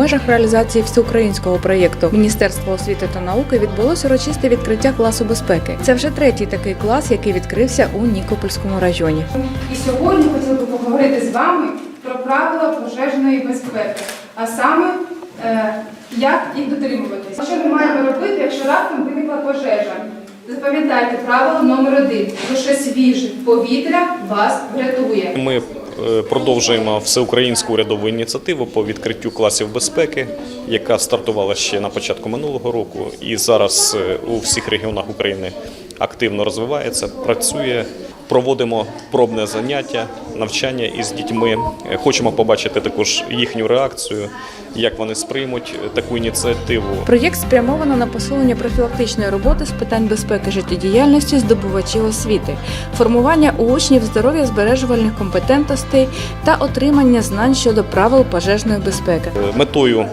межах реалізації всеукраїнського проєкту Міністерства освіти та науки відбулося урочисте відкриття класу безпеки. Це вже третій такий клас, який відкрився у Нікопольському районі. І сьогодні хотіла би поговорити з вами про правила пожежної безпеки, а саме е, як їх дотримуватися. Що ми маємо робити, якщо раптом виникла пожежа? Запам'ятайте правило номер один. Лише свіже повітря вас врятує. Ми е, продовжуємо всеукраїнську урядову ініціативу по відкриттю класів безпеки, яка стартувала ще на початку минулого року, і зараз е, у всіх регіонах України активно розвивається, працює. Проводимо пробне заняття, навчання із дітьми. Хочемо побачити також їхню реакцію, як вони сприймуть е, таку ініціативу. Проєкт спрямовано на посилення профілактичної роботи з питань безпеки життєдіяльності здобувачів освіти, формування у учнів здоров'я збережувальних компетентностей та отримання знань щодо правил пожежної безпеки. Е, Метою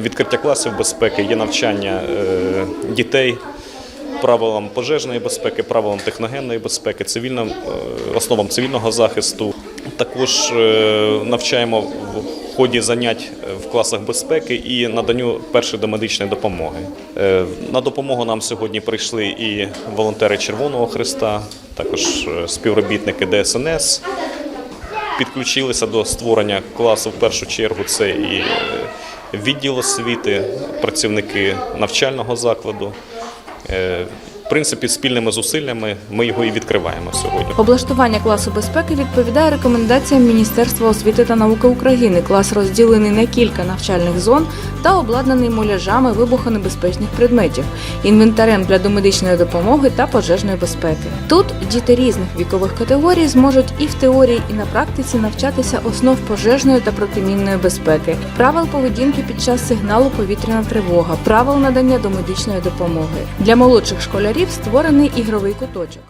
відкриття класів безпеки є навчання е, дітей правилам пожежної безпеки, правилам техногенної безпеки, цивільним е, основам цивільного захисту. Також е, навчаємо в ході занять в класах безпеки і наданню першої домедичної допомоги. Е, На допомогу нам сьогодні прийшли і волонтери Червоного Христа, також е, співробітники ДСНС підключилися до створення класу в першу чергу. Це і е, відділ освіти, працівники навчального закладу. Е, В принципі, спільними зусиллями ми його і відкриваємо сьогодні. Облаштування класу безпеки відповідає рекомендаціям Міністерства освіти та науки України. Клас розділений на кілька навчальних зон та обладнаний муляжами вибухонебезпечних предметів, інвентарем для домедичної допомоги та пожежної безпеки. Тут діти різних вікових категорій зможуть і в теорії, і на практиці навчатися основ пожежної та протимінної безпеки, правил поведінки під час сигналу повітряна тривога, правил надання домедичної допомоги. Для молодших школярів створений ігровий куточок.